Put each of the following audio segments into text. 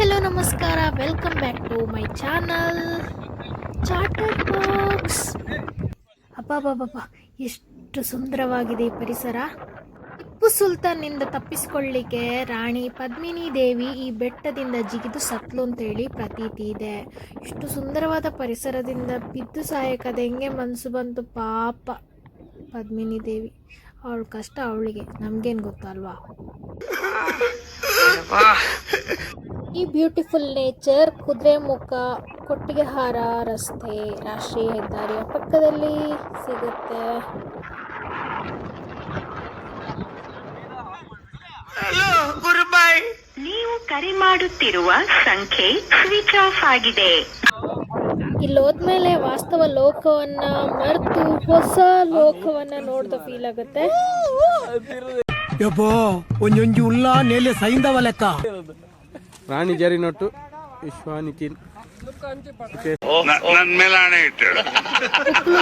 ನಮಸ್ಕಾರ. Welcome back to my channel chatter box ಅಪ್ಪ ಎಷ್ಟು ಸುಂದರವಾಗಿದೆ ಈ ಪರಿಸರ. ಟಿಪ್ಪು ಸುಲ್ತಾನ್ನಿಂದ ತಪ್ಪಿಸಿಕೊಳ್ಳಿಕ್ಕೆ ರಾಣಿ ಪದ್ಮಿನಿ ದೇವಿ ಈ ಬೆಟ್ಟದಿಂದ ಜಿಗಿದು ಸತ್ಲು ಅಂತೇಳಿ ಪ್ರತೀತಿ ಇದೆ. ಇಷ್ಟು ಸುಂದರವಾದ ಪರಿಸರದಿಂದ ಬಿದ್ದು ಸಾಯಕದ ಹೆಂಗೆ ಮನಸ್ಸು ಬಂತು ಪಾಪ ಪದ್ಮಿನಿ ದೇವಿ. ಅವಳು ಕಷ್ಟ ಅವಳಿಗೆ. ನಮಗೇನು ಗೊತ್ತಲ್ವಾ? ಬ್ಯೂಟಿಫುಲ್ ನೇಚರ್ ಕುದುರೆಮುಖ ಕೊಟ್ಟಿಗೆಹಾರ ರಸ್ತೆ ರಾಷ್ಟ್ರೀಯ ಹೆದ್ದಾರಿಯ ಪಕ್ಕದಲ್ಲಿ ಸಿಗುತ್ತೆ. ನೀವು ಕರೆ ಮಾಡುತ್ತಿರುವ ಸಂಖ್ಯೆ ಸ್ವಿಚ್ ಆಫ್ ಆಗಿದೆ. ಇಲ್ಲಿ ಹೋದ್ಮೇಲೆ ವಾಸ್ತವ ಲೋಕವನ್ನ ಮರೆತು ಹೊಸ ಲೋಕವನ್ನ ನೋಡಿದ ಫೀಲ್ ಆಗುತ್ತೆ. ಒಂದೊಂದು ಒಂಜೊಂಜಿ ಉಲ್ಲ ನೆಲೆ ಸೈಂದವ ಲೆಕ್ಕ. ರಾಣಿ ಜರಿನೊಟ್ಟು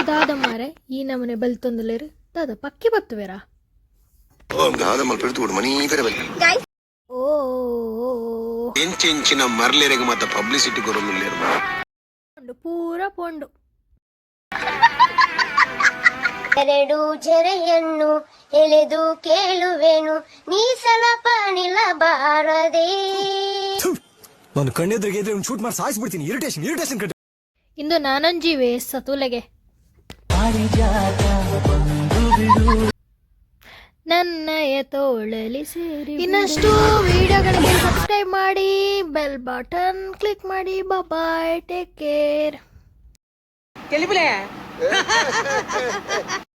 ದಾದ ಮಾರೆ ಈ ನಮನೆ ಬಲ್ತೊಂದಲೇರು ದಾದ ಪಕ್ಕಿ ಬತ್ತುವೆರಾ? ದಾದ ಮಲ್ಪೆಡ್ತು ಮನಿ ಬೇರೆ ಬಲ್ಲಿ ಓ ಎಂಚೆಂಚಿನ ಮರ್ಲೆರೆಗೆ ಮಾತ ಪಬ್ಲಿಸಿಟಿ ಕೊರೊಂದುಲ್ಲೇರು ಪೊಂಡು ಪೂರ ಪೊಂಡು. ಎರಡು ಜರೆಯನ್ನು ಎಳೆದು ಕೇಳುವೆನು ನೀ ಸಲ ನಿಲ್ಲಬಾರದೆ ನಾನು ಕಣ್ಣೆದ್ರಿಗೆ ಇದ್ರೆ ಒಂದು ಶೂಟ್ ಮಾಡಿ ಸಾಯಿಸ್ಬಿಡ್ತೀನಿ ಇರಿಟೇಷನ್ ಇರಿಟೇಷನ್ ಕಟ್ಟಿ ಇಂದು ನಾನಂಜೀವಿ ಸತುಲೆಗೆ. ನನ್ನಯ ತೋಳಲಿ ಸೇರಿ ಇನ್ನಷ್ಟು ವಿಡಿಯೋಗಳಿಗೆ ಸಬ್ಸ್ಕ್ರೈಬ್ ಮಾಡಿ ಬೆಲ್ ಬಟನ್ ಕ್ಲಿಕ್ ಮಾಡಿ ಬಾಯ್ ಟೇಕ್ ಕೇರ್